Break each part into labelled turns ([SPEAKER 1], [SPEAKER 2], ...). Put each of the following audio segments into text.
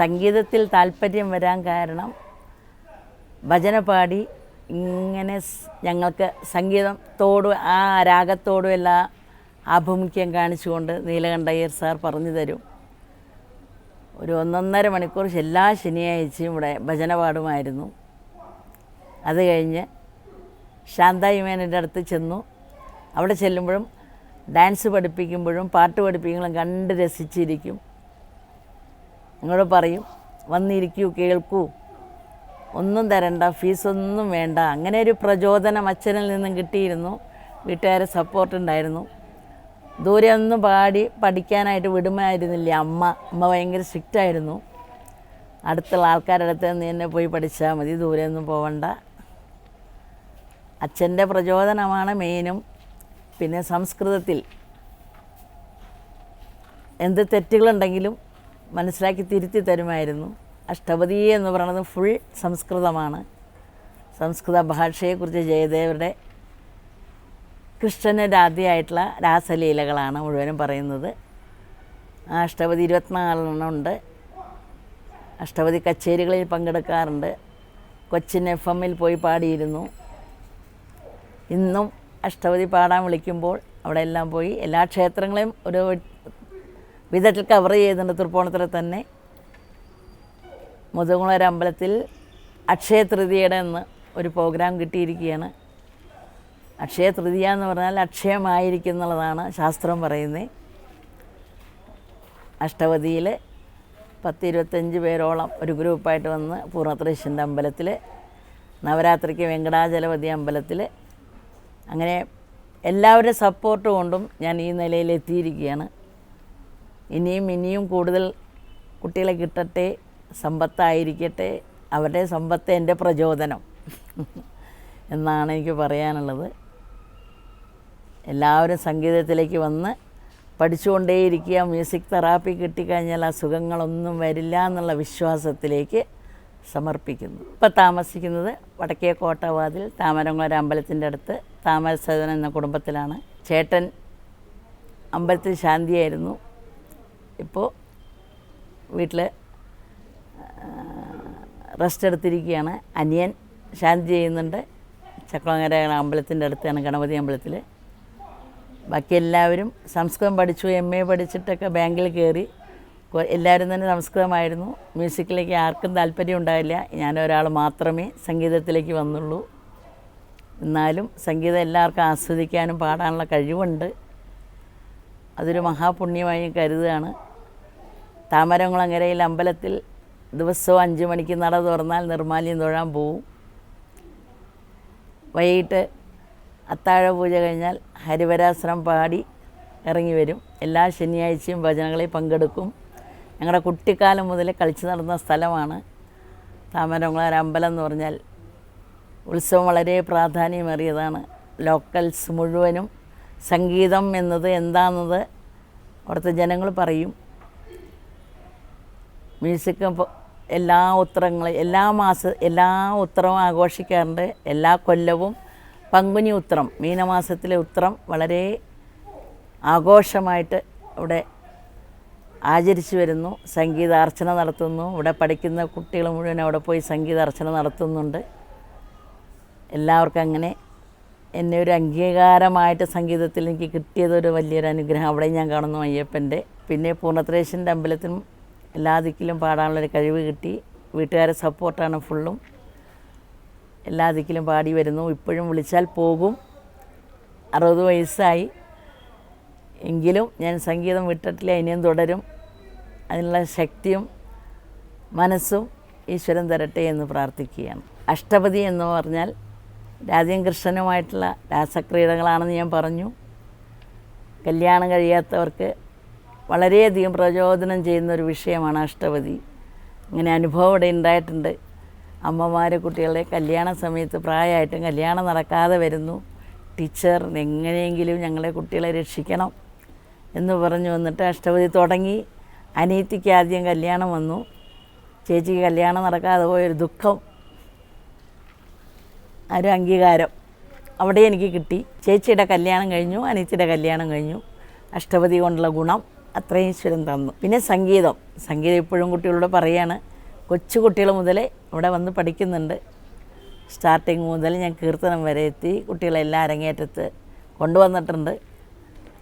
[SPEAKER 1] സംഗീതത്തിൽ താല്പര്യം വരാൻ കാരണം ഭജന പാടി ഇങ്ങനെ ഞങ്ങൾക്ക് സംഗീതത്തോടും ആ രാഗത്തോടും എല്ലാം ആഭിമുഖ്യം കാണിച്ചുകൊണ്ട് നീലകണ്ഠയ്യർ സാർ പറഞ്ഞു തരും. ഒരു ഒന്നൊന്നര മണിക്കൂർ എല്ലാ ശനിയാഴ്ചയും ഇവിടെ ഭജന പാടുമായിരുന്നു അത് കഴിഞ്ഞ് ശാന്തായി മേനന്റെ അടുത്ത് ചെന്നു. അവിടെ ചെല്ലുമ്പോഴും ഡാൻസ് പഠിപ്പിക്കുമ്പോഴും പാട്ട് പഠിപ്പിക്കുമ്പോഴും കണ്ട് രസിച്ചിരിക്കും. നിങ്ങളോട് പറയും വന്നിരിക്കൂ കേൾക്കൂ. ഒന്നും തരണ്ട ഫീസൊന്നും വേണ്ട. അങ്ങനെ ഒരു പ്രചോദനം അച്ഛനിൽ നിന്നും കിട്ടിയിരുന്നു. വീട്ടുകാരെ സപ്പോർട്ട് ഉണ്ടായിരുന്നു. ദൂരെ ഒന്നും പാടി പഠിക്കാനായിട്ട് വിടുമായിരുന്നില്ല അമ്മ. അമ്മ ഭയങ്കര സ്ട്രിക്റ്റ് ആയിരുന്നു. അടുത്തുള്ള ആൾക്കാരുടെ അടുത്ത് നിന്ന് തന്നെ പോയി പഠിച്ചാൽ മതി ദൂരെ ഒന്നും പോവണ്ട. അച്ഛന്റെ പ്രചോദനമാണ് മെയിനും പിന്നെ സംസ്കൃതത്തിൽ എന്ത് തെറ്റുകളുണ്ടെങ്കിലും മനസ്സിലാക്കി തിരുത്തി തരുമായിരുന്നു. അഷ്ടപതി എന്ന് പറയുന്നത് ഫുൾ സംസ്കൃതമാണ്. സംസ്കൃത ഭാഷയെക്കുറിച്ച് ജയദേവരുടെ കൃഷ്ണന്റെ ആദ്യമായിട്ടുള്ള രാസലീലകളാണ് മുഴുവനും പറയുന്നത്. ആ അഷ്ടപതി ഇരുപത്തിനാലെണ്ണം ഉണ്ട്. അഷ്ടപതി കച്ചേരികളിൽ പങ്കെടുക്കാറുണ്ട്. കൊച്ചിൻ എഫ് എമ്മിൽ പോയി പാടിയിരുന്നു. ഇന്നും അഷ്ടപതി പാടാൻ വിളിക്കുമ്പോൾ അവിടെ എല്ലാം പോയി. എല്ലാ ക്ഷേത്രങ്ങളെയും ഒരു വിധത്തിൽ കവർ ചെയ്യുന്നുണ്ട് തൃപ്പൂണിത്തുറ തന്നെ. മുതുകുളര അമ്പലത്തിൽ അക്ഷയ തൃതീയയുടെ എന്ന് ഒരു പ്രോഗ്രാം കിട്ടിയിരിക്കുകയാണ്. അക്ഷയ തൃതീയ എന്ന് പറഞ്ഞാൽ അക്ഷയമായിരിക്കും എന്നുള്ളതാണ് ശാസ്ത്രം പറയുന്നത്. അഷ്ടപതിയിൽ പത്ത് ഇരുപത്തഞ്ച് പേരോളം ഒരു ഗ്രൂപ്പായിട്ട് വന്ന് പൂർണത്രേശ്വന്റെ അമ്പലത്തിൽ നവരാത്രിക്ക് വെങ്കടാചലപതി അമ്പലത്തിൽ. അങ്ങനെ എല്ലാവരുടെ സപ്പോർട്ട് കൊണ്ടും ഞാൻ ഈ നിലയിൽ എത്തിയിരിക്കുകയാണ്. ഇനിയും ഇനിയും കൂടുതൽ കുട്ടികളെ കിട്ടട്ടെ സമ്പത്തായിരിക്കട്ടെ അവരുടെ സമ്പത്ത് എന്റെ പ്രചോദനം എന്നാണ് എനിക്ക് പറയാനുള്ളത്. എല്ലാവരും സംഗീതത്തിലേക്ക് വന്ന് പഠിച്ചുകൊണ്ടേയിരിക്കുക മ്യൂസിക് തെറാപ്പി കിട്ടിക്കഴിഞ്ഞാൽ അസുഖങ്ങളൊന്നും വരില്ല എന്നുള്ള വിശ്വാസത്തിലേക്ക് സമർപ്പിക്കുന്നു. ഇപ്പോൾ താമസിക്കുന്നത് വടക്കേ കോട്ടവാതിൽ താമരംകുളര അമ്പലത്തിന്റെ അടുത്ത് താമരസേതൻ എന്ന കുടുംബത്തിലാണ്. ചേട്ടൻ അമ്പലത്തിൽ ശാന്തിയായിരുന്നു. ഇപ്പോൾ വീട്ടിൽ റെസ്റ്റ് എടുത്തിരിക്കുകയാണ്. അനിയൻ ശാന്തി ചെയ്യുന്നുണ്ട്. ചക്കുളങ്ങര അമ്പലത്തിന്റെ അടുത്താണ് ഗണപതി അമ്പലത്തിൽ ബാക്കി എല്ലാവരും സംസ്കൃതം പഠിച്ചു എം എ പഠിച്ചിട്ടൊക്കെ ബാങ്കിൽ കയറി. എല്ലാവരും തന്നെ സംസ്കൃതമായിരുന്നു. മ്യൂസിക്കിലേക്ക് ആർക്കും താല്പര്യം ഉണ്ടായില്ല. ഞാനൊരാൾ മാത്രമേ സംഗീതത്തിലേക്ക് വന്നുള്ളൂ. എന്നാലും സംഗീതം എല്ലാവർക്കും ആസ്വദിക്കാനും പാടാനുള്ള കഴിവുണ്ട്. അതൊരു മഹാപുണ്യമായി കരുതുകയാണ്. താമരംകുളങ്ങരയിൽ അമ്പലത്തിൽ ദിവസവും അഞ്ച് മണിക്ക് നട തുറന്നാൽ നിർമാല്യം തൊഴാൻ പോവും. വൈകിട്ട് അത്താഴ പൂജ കഴിഞ്ഞാൽ ഹരിവരാശ്രം പാടി ഇറങ്ങി വരും. എല്ലാ ശനിയാഴ്ചയും ഭജനകളിൽ പങ്കെടുക്കും. ഞങ്ങളുടെ കുട്ടിക്കാലം മുതൽ കളിച്ചു നടന്ന സ്ഥലമാണ് താമരംകുളർ അമ്പലം എന്ന് പറഞ്ഞാൽ ഉത്സവം വളരെ പ്രാധാന്യമേറിയതാണ്. ലോക്കൽസ് മുഴുവനും സംഗീതം എന്നത് എന്താണെന്നത് അവിടുത്തെ ജനങ്ങൾ പറയും. മ്യൂസിക് എല്ലാ ഉത്തരങ്ങളും എല്ലാ മാസ എല്ലാ ഉത്തരവും ആഘോഷിക്കാറുണ്ട്. എല്ലാ കൊല്ലവും പങ്കുനി ഉത്രം മീനമാസത്തിലെ ഉത്രം വളരെ ആഘോഷമായിട്ട് ഇവിടെ ആചരിച്ചു വരുന്നു. സംഗീതാർച്ചന നടത്തുന്നു. ഇവിടെ പഠിക്കുന്ന കുട്ടികൾ മുഴുവൻ അവിടെ പോയി സംഗീതാർച്ചന നടത്തുന്നുണ്ട്. എല്ലാവർക്കും അങ്ങനെ എന്നെ ഒരു അംഗീകാരമായിട്ട് സംഗീതത്തിൽ എനിക്ക് കിട്ടിയതൊരു വലിയൊരു അനുഗ്രഹം അവിടെ ഞാൻ കാണുന്നു അയ്യപ്പന്റെ. പിന്നെ പൂർണത്രേശ്വരന്റെ അമ്പലത്തിനും എല്ലാ ദിക്കിലും പാടാനുള്ളൊരു കഴിവ് കിട്ടി. വീട്ടുകാരെ സപ്പോർട്ടാണ് ഫുള്ളും. എല്ലാ ദിക്കിലും പാടി വരുന്നു. ഇപ്പോഴും വിളിച്ചാൽ പോകും. അറുപത് വയസ്സായി. എങ്കിലും ഞാൻ സംഗീതം വിട്ടിട്ടില്ല ഇനിയും തുടരും. അതിനുള്ള ശക്തിയും മനസ്സും ഈശ്വരൻ തരട്ടെ എന്ന് പ്രാർത്ഥിക്കുകയാണ്. അഷ്ടപതി എന്ന് പറഞ്ഞാൽ രാജ്യം കൃഷ്ണനുമായിട്ടുള്ള രാസക്രീഡകളാണെന്ന് ഞാൻ പറഞ്ഞു. കല്യാണം കഴിയാത്തവർക്ക് വളരെയധികം പ്രചോദനം ചെയ്യുന്ന ഒരു വിഷയമാണ് അഷ്ടപതി ഇങ്ങനെ അനുഭവം ഇവിടെ ഉണ്ടായിട്ടുണ്ട്. അമ്മമാർ കുട്ടികളെ കല്യാണ സമയത്ത് പ്രായമായിട്ടും കല്യാണം നടക്കാതെ വരുന്നു. ടീച്ചർ എങ്ങനെയെങ്കിലും ഞങ്ങളെ കുട്ടികളെ രക്ഷിക്കണം എന്ന് പറഞ്ഞു വന്നിട്ട് അഷ്ടപതി തുടങ്ങി. അനിയത്തിക്ക് ആദ്യം കല്യാണം വന്നു. ചേച്ചിക്ക് കല്യാണം നടക്കാതെ പോയൊരു ദുഃഖം ഒരു അംഗീകാരം അവിടെ എനിക്ക് കിട്ടി. ചേച്ചിയുടെ കല്യാണം കഴിഞ്ഞു അനിയത്തിയുടെ കല്യാണം കഴിഞ്ഞു. അഷ്ടപതി കൊണ്ടുള്ള ഗുണം അത്രയും ഈശ്വരൻ തന്നു. പിന്നെ സംഗീതം. സംഗീതം ഇപ്പോഴും കുട്ടികളോട് പറയാണ്. കൊച്ചു കുട്ടികൾ മുതൽ ഇവിടെ വന്ന് പഠിക്കുന്നുണ്ട്. സ്റ്റാർട്ടിങ് മുതൽ ഞാൻ കീർത്തനം വരെ എത്തി. കുട്ടികളെല്ലാം അരങ്ങേറ്റത്ത് കൊണ്ടുവന്നിട്ടുണ്ട്.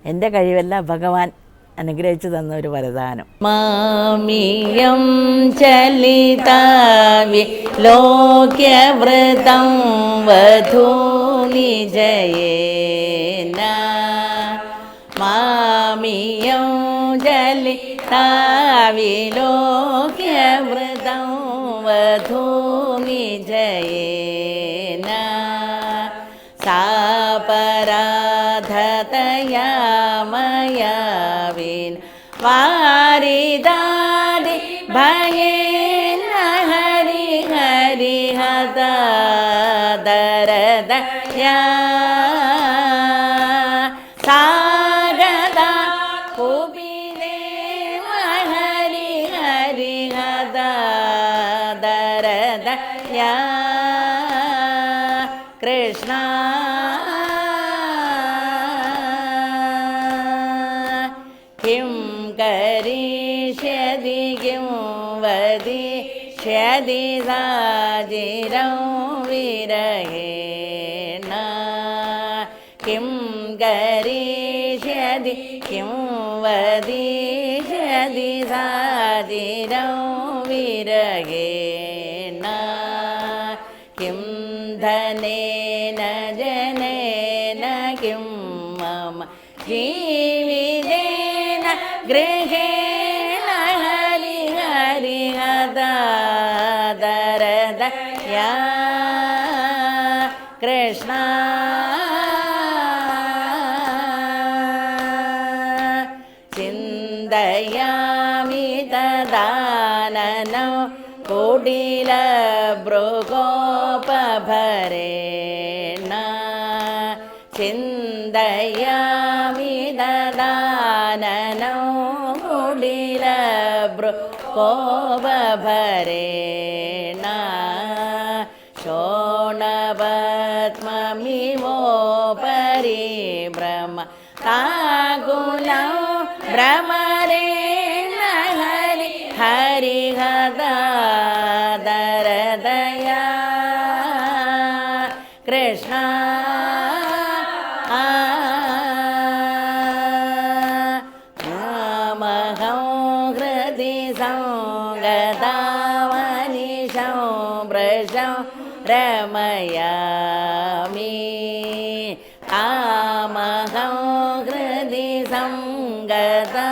[SPEAKER 1] എന്റെ കഴിവല്ല ഭഗവാൻ അനുഗ്രഹിച്ചു തന്ന ഒരു വരദാനം. മാമിയം ചലിതാവി ലോക്യവൃതം വധൂനി ജയേന वि वधूमि जयेन सा पराधतया मया वीन वारि भयेन हरि हरि दरदया। കിം കരീഷ്യതി കിം വദിഷ്യതി സാജിരം വിരഹേണ കിം കരീഷ്യതി കിം വദിഷ്യതി സാജിരം വിരഹേണ കിം ധനേന ജനേന കിം മമ ജീവിതേന गृहे न हरिहरिणदा दरदया कृष्णा सिन्दयामि तदा नोडिलभृगोपभरेण चिन्तया ಕೋವ ಭರೇಣ ಶೋಣವತ್ಮಿವೋಪರಿ ಬ್ರಹ್ಮ ತಾಗುಲಂ ಬ್ರಹ್ಮ सं गतामलिशं वृषं दमयामि कामहं कृदि गतामलिशं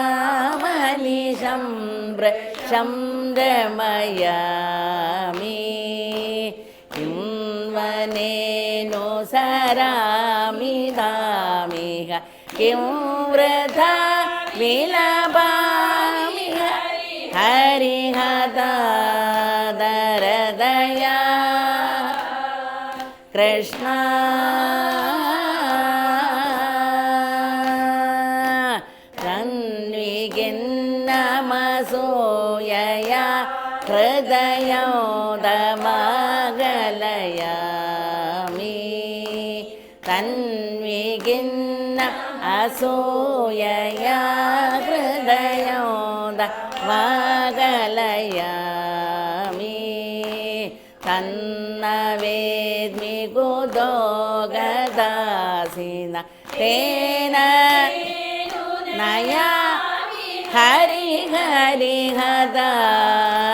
[SPEAKER 1] वृषं दमयामि किं वनेनु सरामि तामिह किं वृथा विलपा हरिहद हृदया कृष्णा तन्विगिन्नमसूयया हृदयो तन्विगिन्न असूयया ವಾಗಲಯಾಮಿ ತನ್ನ ವೇದ್ಮಿ ಗುದೋಗದಾಸಿನ ತೇನ ನಯ ಹರಿ ಹರಿ ಹದರದಯ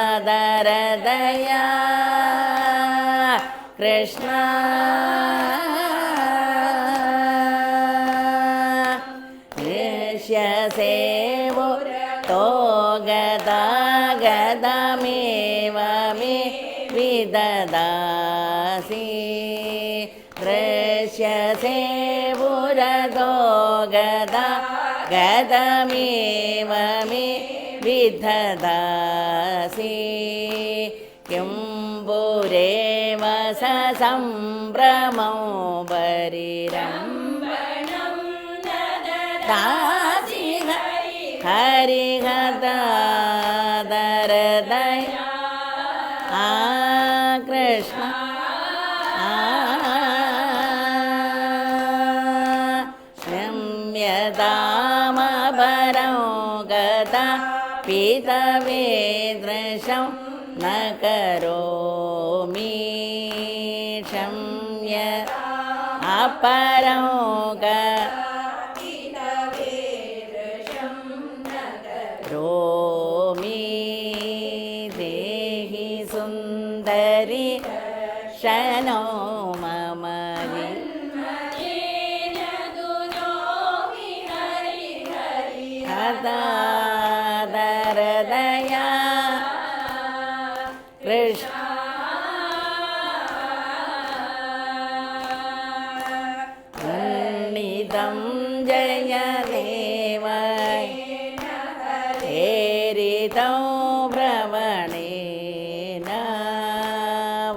[SPEAKER 1] कृष्णा വിദദാസി ഋഷ്യസേവുരദോ ഗദാ ഗതമേവ മേ വിദദാസി കിം പുരേവ സംഭ്രമോ ബരിരംഭണം ദാസി पितवे दृशं न करोमि क्षम्य अपरं കൃഷ്ണ ഉണ്ണിതം ജയദേവായ ഹേരിതം ഭ്രവണേന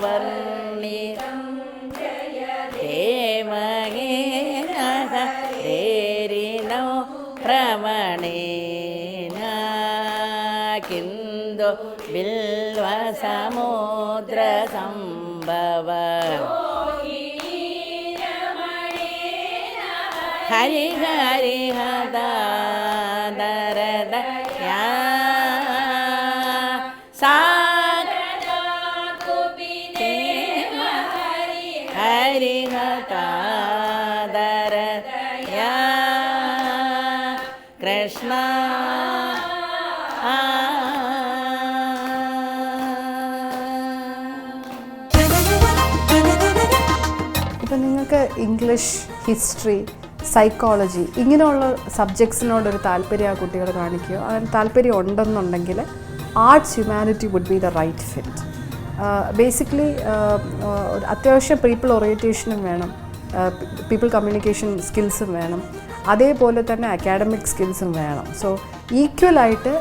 [SPEAKER 1] വർണിതം ജയദേവേ ഹേരിതം ഭ്രവണേ ಬಂದು ಬಿಲ್ವ ಸಮುದ್ರ ಸಂಭವ ಹರಿ ಹರಿ ಹರದ ಸಾ
[SPEAKER 2] ಹರಿ ಹತಾ ഇംഗ്ലീഷ് ഹിസ്റ്ററി സൈക്കോളജി ഇങ്ങനെയുള്ള സബ്ജക്ട്സിനോടൊരു താല്പര്യം ആ കുട്ടികൾ കാണിക്കുകയോ അങ്ങനെ താല്പര്യം ഉണ്ടെന്നുണ്ടെങ്കിൽ arts humanity would be the right fit basically അത്യാവശ്യം പീപ്പിൾ ഓറിയന്റേഷനും വേണം. പീപ്പിൾ കമ്മ്യൂണിക്കേഷൻ സ്കിൽസും വേണം. അതേപോലെ തന്നെ അക്കാഡമിക് സ്കിൽസും വേണം. സോ ഈക്വലായിട്ട്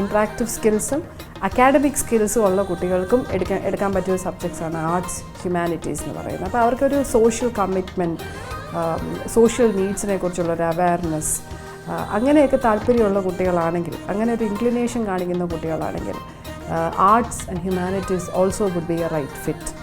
[SPEAKER 2] ഇൻട്രാക്റ്റീവ് സ്കിൽസും അക്കാഡമിക് സ്കിൽസും ഉള്ള കുട്ടികൾക്കും എടുക്കാൻ എടുക്കാൻ പറ്റിയ ഒരു ആണ് ആർട്സ് ഹ്യൂമാനിറ്റീസ് എന്ന് പറയുന്നത്. അപ്പോൾ അവർക്കൊരു സോഷ്യൽ കമ്മിറ്റ്മെന്റ് സോഷ്യൽ നീഡ്സിനെ കുറിച്ചുള്ളൊരു അവയർനെസ് അങ്ങനെയൊക്കെ താല്പര്യമുള്ള കുട്ടികളാണെങ്കിൽ അങ്ങനെ ഒരു ഇൻക്ലിനേഷൻ കാണിക്കുന്ന കുട്ടികളാണെങ്കിൽ arts and humanities also would be a right fit